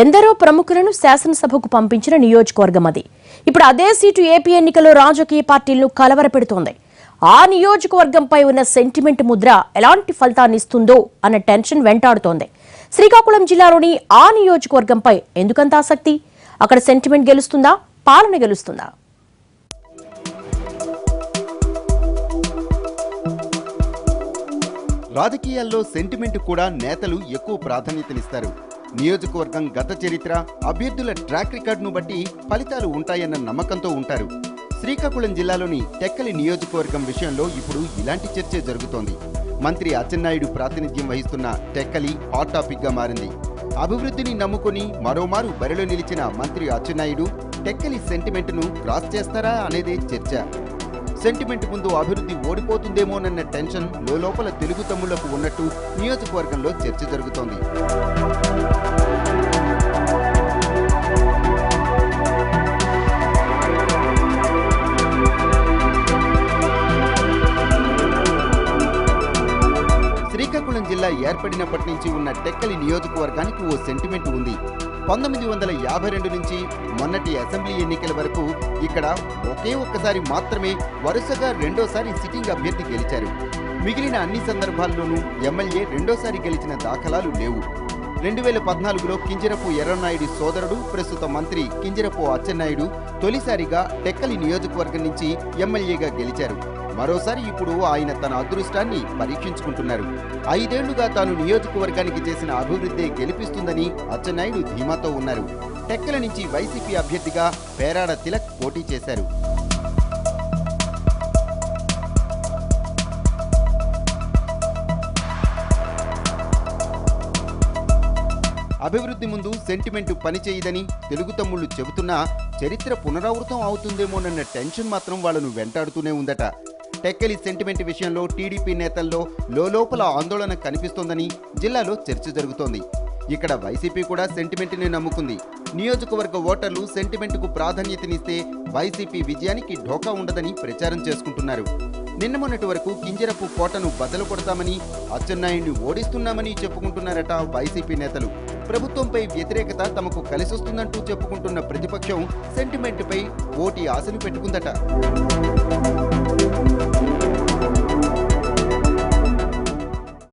ఎందరో ప్రముఖులను శాసనసభకు పంపించిన నియోజకవర్గం అది. ఇప్పుడు అదే సీటు ఏపీ ఎన్నికల్లో రాజకీయ పార్టీలను కలవరపెడుతోంది. ఆ నియోజకవర్గంపై ఉన్న సెంటిమెంట్ ముద్ర ఎలాంటి ఫలితాన్ని ఇస్తుందో అన్న టెన్షన్ వెంటాడుతోంది. శ్రీకాకుళం జిల్లాలోని ఆ నియోజకవర్గంపై ఎందుకంత ఆసక్తి? అక్కడ సెంటిమెంట్ గెలుస్తుందా? పాలన గెలుస్తుందా? రాజకీయాల్లో సెంటిమెంట్ కూడా నేతలు ఎక్కువ ప్రాధాన్యతనిస్తారు. నియోజకవర్గం గత చరిత్ర అభ్యర్థుల ట్రాక్ రికార్డును బట్టి ఫలితాలు ఉంటాయన్న నమ్మకంతో ఉంటారు. శ్రీకాకుళం జిల్లాలోని టెక్కలి నియోజకవర్గం విషయంలో ఇప్పుడు ఇలాంటి చర్చే జరుగుతోంది. మంత్రి అచ్చెన్నాయుడు ప్రాతినిధ్యం వహిస్తున్న టెక్కలి హాట్ టాపిక్గా మారింది. అభివృద్ధిని నమ్ముకుని మరోమారు బరిలో నిలిచిన మంత్రి అచ్చెన్నాయుడు టెక్కలి సెంటిమెంట్ను క్రాస్ చేస్తారా అనేదే చర్చ. సెంటిమెంట్ ముందు అభివృద్ధి ఓడిపోతుందేమోనన్న టెన్షన్ లోపల తెలుగు తమ్ముళ్ళకు ఉన్నట్టు నియోజకవర్గంలో చర్చ జరుగుతోంది. శ్రీకాకుళం జిల్లా ఏర్పడినప్పటి నుంచి ఉన్న టెక్కలి నియోజకవర్గానికి ఓ సెంటిమెంట్ ఉంది. పంతొమ్మిది వందల యాభై రెండు నుంచి మొన్నటి అసెంబ్లీ ఎన్నికల వరకు ఇక్కడ ఒకే ఒక్కసారి మాత్రమే వరుసగా రెండోసారి సిట్టింగ్ అభ్యర్థి గెలిచారు. మిగిలిన అన్ని సందర్భాల్లోనూ ఎమ్మెల్యే రెండోసారి గెలిచిన దాఖలాలు లేవు. రెండు వేల పద్నాలుగులో కింజరపు ఎర్రనాయుడు సోదరుడు ప్రస్తుత మంత్రి కింజరపు అచ్చెన్నాయుడు తొలిసారిగా టెక్కలి నియోజకవర్గం నుంచి ఎమ్మెల్యేగా గెలిచారు. మరోసారి ఇప్పుడు ఆయన తన అదృష్టాన్ని పరీక్షించుకుంటున్నారు. ఐదేళ్ళుగా తాను నియోజకవర్గానికి చేసిన అభివృద్ధి గెలిపిస్తుందని అచ్చెన్నాయుడు ధీమాతో ఉన్నారు. టెక్కల నుంచి వైసీపీ అభ్యర్థిగా పేరాడ తిలక్ పోటీ చేశారు. అభివృద్ధి ముందు సెంటిమెంట్ పనిచేయదని తెలుగు తమ్ముళ్ళు చెబుతున్నా చరిత్ర పునరావృతం అవుతుందేమోనన్న టెన్షన్ మాత్రం వాళ్ళను వెంటాడుతూనే ఉందట. టెక్కలి సెంటిమెంట్ విషయంలో టీడీపీ నేతల్లో లోపల ఆందోళన కనిపిస్తోందని జిల్లాలో చర్చ జరుగుతోంది. ఇక్కడ వైసీపీ కూడా సెంటిమెంట్ని నమ్ముకుంది. నియోజకవర్గ ఓటర్లు సెంటిమెంట్కు ప్రాధాన్యతనిస్తే వైసీపీ విజయానికి ఢోకా ఉండదని ప్రచారం చేసుకుంటున్నారు. నిన్న మొన్నటి వరకు కింజరపు కోటను బదలు కొడతామని అచ్చెన్నాయుడిని ఓడిస్తున్నామని చెప్పుకుంటున్నారట వైసీపీ నేతలు. ప్రభుత్వంపై వ్యతిరేకత తమకు కలిసొస్తుందంటూ చెప్పుకుంటున్న ప్రతిపక్షం సెంటిమెంట్పై ఓటి ఆశలు పెట్టుకుందట.